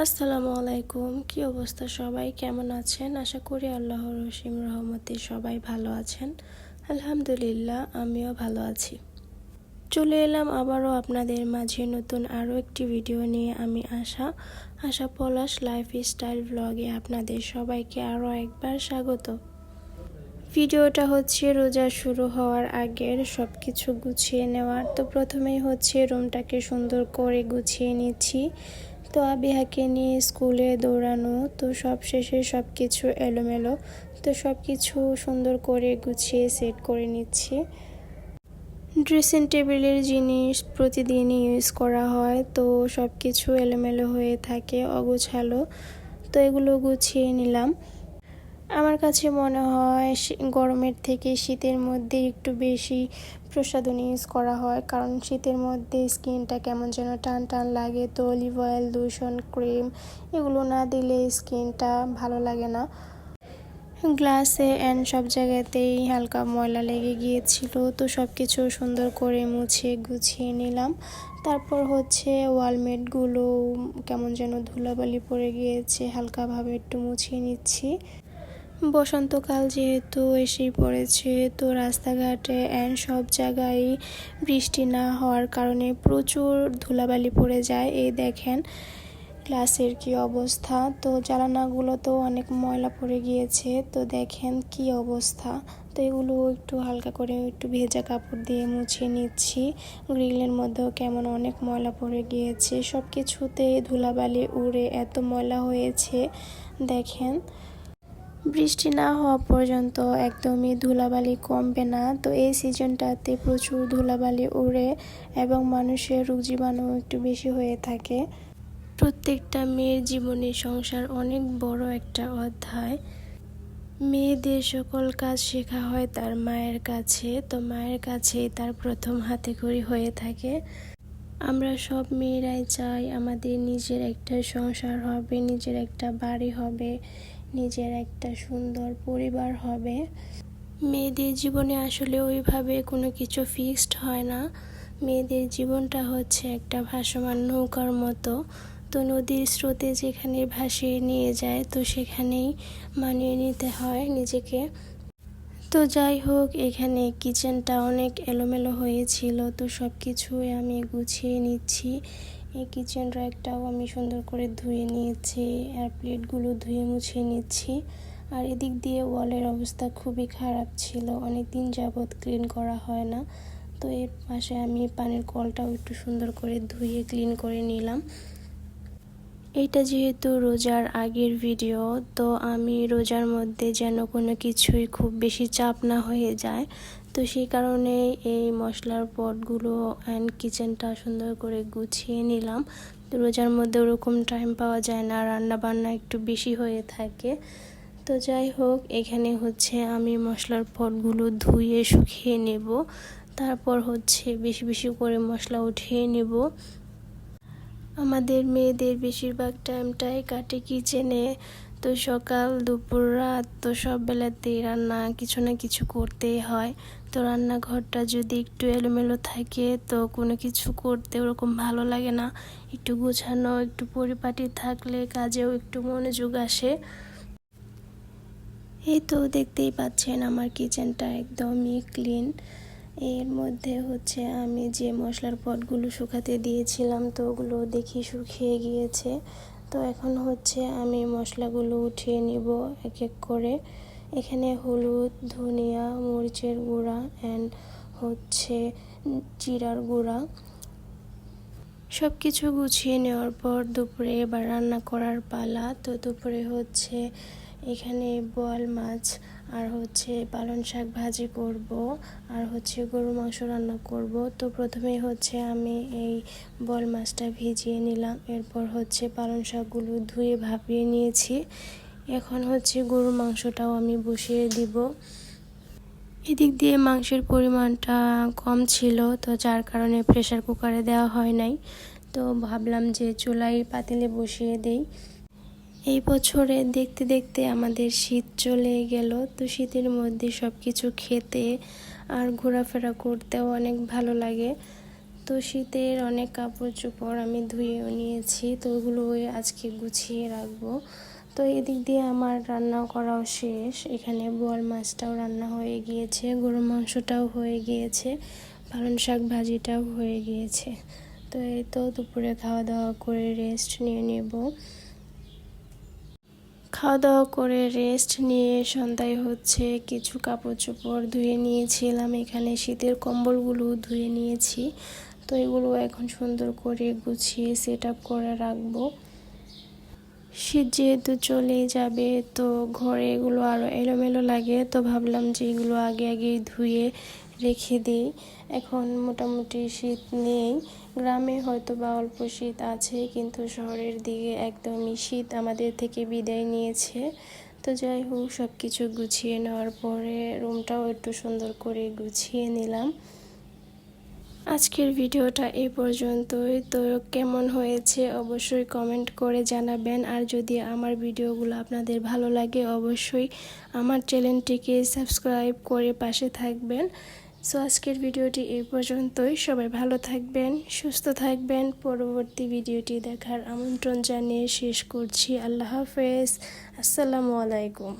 আসসালামু আলাইকুম। কি অবস্থা সবাই? কেমন আছেন? আশা করি আল্লাহর রসিম রহমতে সবাই ভালো আছেন। আলহামদুলিল্লাহ, আমিও ভালো আছি। চলে এলাম আবারও আপনাদের মাঝে নতুন আরও একটি ভিডিও নিয়ে। আমি আশা আশা পলাশ লাইফ স্টাইল ব্লগে আপনাদের সবাইকে আরও একবার স্বাগত। ভিডিওটা হচ্ছে রোজা শুরু হওয়ার আগের সব কিছু গুছিয়ে নেওয়ার। তো প্রথমেই হচ্ছে রুমটাকে সুন্দর করে গুছিয়ে নিচ্ছি। তো আবিহাকে নিয়ে স্কুলে দৌড়ানো, তো সব শেষে সব কিছু এলোমেলো। তো সব কিছু সুন্দর করে গুছিয়ে সেট করে নিচ্ছি। ড্রেসিং টেবিলের জিনিস প্রতিদিনই ইউজ করা হয়, তো সব কিছু এলোমেলো হয়ে থাকে, অগোছালো। তো এগুলো গুছিয়ে নিলাম। আমার কাছে মনে হয় গরমের থেকে শীতের মধ্যে একটু বেশি প্রসাধন ইউজ করা হয়। কারণ শীতের মধ্যে স্কিনটা কেমন যেন টান টান লাগে, তো অলিভ অয়েল দূষণ ক্রিম এগুলো না দিলে স্কিনটা ভালো লাগে না। গ্লাসে অ্যান্ড সব জায়গাতেই হালকা ময়লা লেগে গিয়েছিল, তো সব কিছু সুন্দর করে মুছে গুছিয়ে নিলাম। তারপর হচ্ছে ওয়ালমেটগুলো কেমন যেন ধুলাবালি পড়ে গিয়েছে, হালকাভাবে একটু মুছিয়ে নিচ্ছি। বসন্তকাল যেহেতু এসেই পড়েছে, তো রাস্তাঘাটে অ্যান্ড সব জায়গায় বৃষ্টি না হওয়ার কারণে প্রচুর ধুলাবালি পড়ে যায়। এই দেখেন ক্লাসের কি অবস্থা। তো জ্বালানাগুলো তো অনেক ময়লা পড়ে গিয়েছে, তো দেখেন কি অবস্থা। তো এগুলো একটু হালকা করে একটু ভেজা কাপড় দিয়ে মুছিয়ে নিচ্ছি। গ্রিলের মধ্যেও কেমন অনেক ময়লা পড়ে গিয়েছে। সব কিছুতে ধুলাবালি উড়ে এত ময়লা হয়েছে। দেখেন বৃষ্টি না হওয়া পর্যন্ত একদমই ধুলাবালি কমবে না। তো এই সিজনটাতে প্রচুর ধুলাবালি উড়ে এবং মানুষের রোগ জীবাণু একটু বেশি হয়ে থাকে। প্রত্যেকটা মেয়ের জীবনে সংসার অনেক বড় একটা অধ্যায়। মেয়েদের সকল কাজ শেখা হয় তার মায়ের কাছে, তো মায়ের কাছে তার প্রথম হাতে খড়ি হয়ে থাকে। আমরা সব মেয়েরাই চাই আমাদের নিজের একটা সংসার হবে, নিজের একটা বাড়ি হবে। নিজের একটা সুন্দর পরিবার হবে। মেয়েদের জীবনে আসলে ওইভাবে কোনো কিছু ফিক্সড হয় না। মেয়েদের জীবনটা হচ্ছে একটা ভাসমান নৌকার মতো। তো নদীর স্রোতে যেখানে ভাসিয়ে নিয়ে যায়, তো সেখানেই মানিয়ে নিতে হয় নিজেকে। তো যাই হোক, এখানে কিচেনটা অনেক এলোমেলো হয়েছিল, তো সব কিছুই আমি গুছিয়ে নিচ্ছি। এই কিচেন র্যাকটাও আমি সুন্দর করে ধুয়ে নিয়েছি, আর প্লেটগুলো ধুয়ে মুছে নিচ্ছি। আর এদিক দিয়ে ওয়ালের অবস্থা খুবই খারাপ ছিল অনেক দিন যাবৎ ক্লিন করা হয় না। তো এর পাশে আমি পানির কলটাও একটু সুন্দর করে ধুয়ে ক্লিন করে নিলাম। এটা যেহেতু রোজার আগের ভিডিও তো আমি রোজার মধ্যে যেন কোনো কিছুই খুব বেশি চাপ না হয়ে যায়। তো সেই কারণে এই মশলার পটগুলো অ্যান্ড কিচেনটা সুন্দর করে গুছিয়ে নিলাম। তো রোজার মধ্যে ওরকম টাইম পাওয়া যায় না রান্না বান্না একটু বেশি হয়ে থাকে। তো যাই হোক, এখানে হচ্ছে আমি মশলার পটগুলো ধুয়ে শুকিয়ে নেব। তারপর হচ্ছে বেশি বেশি করে মশলা উঠিয়ে নেব। আমাদের মেয়েদের বেশিরভাগ টাইমটাই কাটে কিচেনে তো সকাল, দুপুর, রাত তো সব বেলাতেই রান্না কিছু না কিছু করতেই হয়। তো রান্নাঘরটা যদি একটু এলোমেলো থাকে তো কোনো কিছু করতে ওরকম ভালো লাগে না। একটু গোছানো, একটু পরিপাটি থাকলে কাজেও একটু মনোযোগ আসে। এই তো দেখতেই পাচ্ছেন আমার কিচেনটা একদমই ক্লিন। এর মধ্যে হচ্ছে আমি যে মশলার পটগুলো শুকাতে দিয়েছিলাম তো ওগুলো দেখি শুকিয়ে গিয়েছে। তো এখন হচ্ছে আমি মশলাগুলো উঠিয়ে নিব এক এক করে। এখানে হলুদ, ধনিয়া, মরিচের গুঁড়া অ্যান্ড হচ্ছে জিরার গুঁড়া। সব কিছু গুছিয়ে নেওয়ার পর দুপুরে এবার রান্না করার পালা। তো দুপুরে হচ্ছে এখানে বোয়াল মাছ, আর হচ্ছে পালন শাক ভাজি করব, আর হচ্ছে গরু মাংস রান্না করব। তো প্রথমেই হচ্ছে আমি এই বল মাছটা ভিজিয়ে নিলাম, এরপর হচ্ছে পালন শাকগুলো ধুয়ে ভাপিয়ে নিয়েছি। এখন হচ্ছে গরু মাংসটাও আমি বসিয়ে দিব। এদিক দিয়ে মাংসের পরিমাণটা কম ছিল, তো যার কারণে প্রেশার কুকারে দেওয়া হয় নাই। তো ভাবলাম যে চুলাই পাতিলে বসিয়ে দেই। এই বছরে দেখতে দেখতে আমাদের শীত চলে গেল, তো শীতের মধ্যে সব কিছু খেতে আর ঘোরাফেরা করতেও অনেক ভালো লাগে। তো শীতের অনেক কাপড় চোপড় আমি ধুয়েও নিয়েছি, তো ওগুলো আজকে গুছিয়ে রাখব। তো এদিক দিয়ে আমার রান্না করাও শেষ, এখানে বোয়াল মাছটাও রান্না হয়ে গিয়েছে গরু মাংসটাও হয়ে গিয়েছে, পালং শাক ভাজিটাও হয়ে গিয়েছে। তো এই তো দুপুরে খাওয়া দাওয়া করে রেস্ট নিয়ে নেব। খাওয়া দাওয়া করে রেস্ট নিয়ে সন্ধ্যায় হচ্ছে কিছু কাপড় চোপড় ধুয়ে নিয়েছিলাম। এখানে শীতের কম্বলগুলো ধুয়ে নিয়েছি। তো এগুলো এখন সুন্দর করে গুছিয়ে সেট আপ করে রাখব। শীত যেহেতু চলে যাবে, তো ঘরে এগুলো আরও এলোমেলো লাগে। তো ভাবলাম যে এগুলো আগে আগেই ধুয়ে রেখে দিই। এখন মোটামুটি শীত নেই। গ্রামে হয়তো বা অল্প শীত আছে, কিন্তু শহরের দিকে একদমই শীত আমাদের থেকে বিদায় নিয়েছে। তো যাই হোক সব কিছু গুছিয়ে নেওয়ার পরে রুমটাও একটু সুন্দর করে গুছিয়ে নিলাম। আজকের ভিডিওটা এই পর্যন্তই। তো কেমন হয়েছে অবশ্যই কমেন্ট করে জানাবেন। আর যদি আমার ভিডিওগুলো আপনাদের ভালো লাগে, অবশ্যই আমার চ্যানেলটিকে সাবস্ক্রাইব করে পাশে থাকবেন। সো আজকের ভিডিওটি এই পর্যন্তই। সবাই ভালো থাকবেন, সুস্থ থাকবেন। পরবর্তী ভিডিওটি দেখার আমন্ত্রণ জানিয়ে শেষ করছি। আল্লাহ হাফেজ। আসসালামু আলাইকুম।